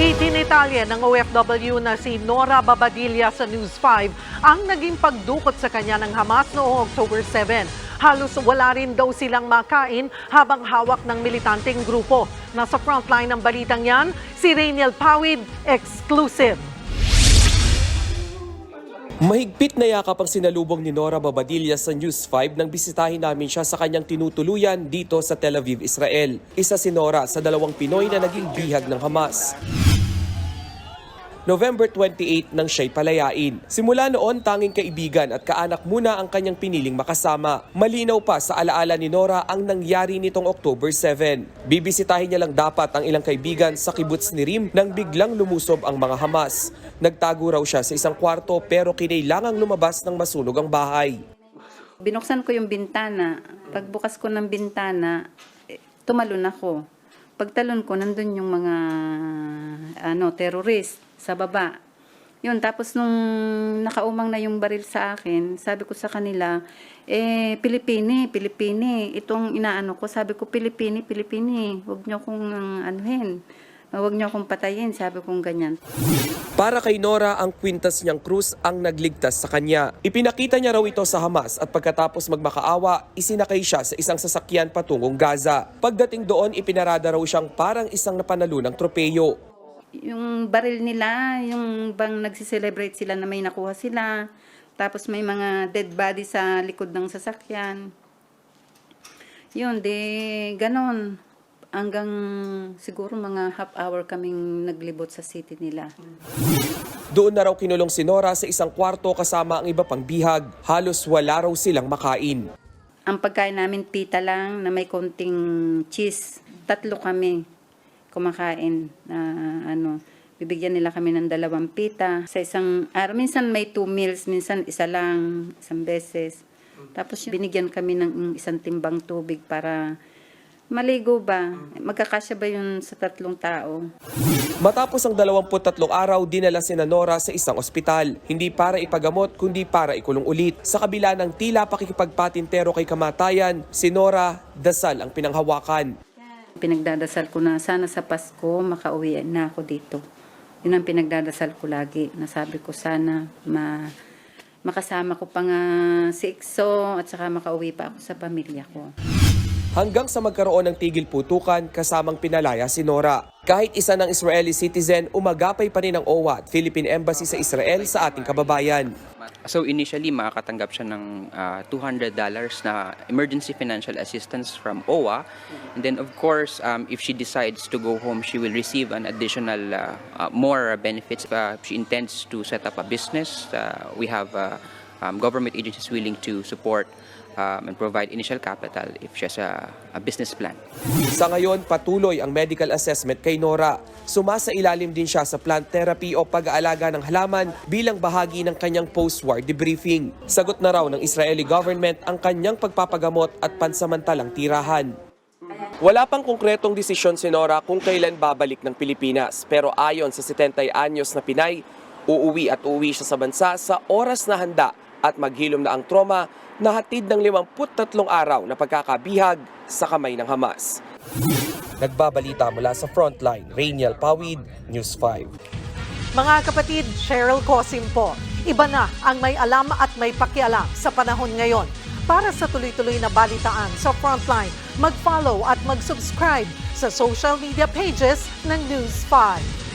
Itinitalya ng OFW na si Nora Babadilla sa News 5 ang naging pagdukot sa kanya ng Hamas noong October 7. Halos wala rin daw silang makain habang hawak ng militanteng grupo. Nasa frontline ng balitang yan, si Rainiel Pawid, exclusive. Mahigpit na yakap ang sinalubong ni Nora Babadilla sa News 5 nang bisitahin namin siya sa kanyang tinutuluyan dito sa Tel Aviv, Israel. Isa si Nora sa dalawang Pinoy na naging bihag ng Hamas. November 28 nang siya'y palayain. Simula noon, tanging kaibigan at kaanak muna ang kanyang piniling makasama. Malinaw pa sa alaala ni Nora ang nangyari nitong October 7. Bibisitahin niya lang dapat ang ilang kaibigan sa kibbutz ni Rim nang biglang lumusob ang mga Hamas. Nagtago raw siya sa isang kwarto pero kinailangang lumabas ng masunog ang bahay. Binuksan ko yung bintana. Pagbukas ko ng bintana, eh, tumalon ako. Pagtalon ko, nandun yung mga ano, terrorist sa baba. Yun, tapos nung nakaumang na yung baril sa akin, sabi ko sa kanila, eh, Pilipini, Pilipini. Itong inaano ko, sabi ko, Pilipini, Pilipini. Huwag niyo kong uh, anuhin. Huwag niyo akong patayin, sabi kong ganyan. Para kay Nora, ang kwintas niyang krus ang nagligtas sa kanya. Ipinakita niya raw ito sa Hamas at pagkatapos magmakaawa, isinakay siya sa isang sasakyan patungong Gaza. Pagdating doon, ipinarada raw siyang parang isang napanalunang tropeyo. Yung baril nila, yung bang nagsiselebrate sila na may nakuha sila. Tapos may mga dead body sa likod ng sasakyan. Yun, de, ganon. Hanggang siguro mga half hour kaming naglibot sa city nila. Doon na raw kinulong si Nora sa isang kwarto kasama ang iba pang bihag. Halos wala raw silang makain. Ang pagkain namin pita lang na may konting cheese. Tatlo kami kumakain na ano bibigyan nila kami ng dalawang pita sa isang araw. Minsan may two meals, minsan isa lang, isang beses. Tapos binigyan kami ng isang timbang tubig para maligo ba? Magkakasya ba yun sa tatlong tao? Matapos ang 23 araw, dinala si Nora sa isang ospital. Hindi para ipagamot, kundi para ikulong ulit. Sa kabila ng tila pakikipagpatintero kay kamatayan, si Nora, dasal ang pinanghawakan. Pinagdadasal ko na sana sa Pasko makauwi na ako dito. Yun ang pinagdadasal ko lagi. Nasabi ko sana ma makasama ko pa nga si Ikso at saka makauwi pa ako sa pamilya ko. Hanggang sa magkaroon ng tigil putukan kasamang pinalaya si Nora. Kahit isa ng Israeli citizen, umagapay pa rin ang OWA at Philippine Embassy sa Israel sa ating kababayan. So initially, makakatanggap siya ng ah, $200 na emergency financial assistance from OWA. And then of course, um, if she decides to go home, she will receive an additional uh, uh, more benefits. Uh, she intends to set up a business. Uh, we have uh, um, government agencies willing to support um, and provide initial capital if she has a, a business plan. Sa ngayon, patuloy ang medical assessment kay Nora. Sumasa ilalim din siya sa plant therapy o pag-aalaga ng halaman bilang bahagi ng kanyang post-war debriefing. Sagot na raw ng Israeli government ang kanyang pagpapagamot at pansamantalang tirahan. Wala pang konkretong desisyon si Nora kung kailan babalik ng Pilipinas. Pero ayon sa 70 anyos na Pinay, uuwi at uuwi siya sa bansa sa oras na handa at maghilom na ang trauma na hatid ng 53 araw na pagkakabihag sa kamay ng Hamas. Nagbabalita mula sa Frontline, Rainiel Pawid, News 5. Mga kapatid, Cheryl Cosim po. Iba na ang may alam at may pakialam sa panahon ngayon. Para sa tuloy-tuloy na balitaan sa Frontline, mag-follow at mag-subscribe sa social media pages ng News 5.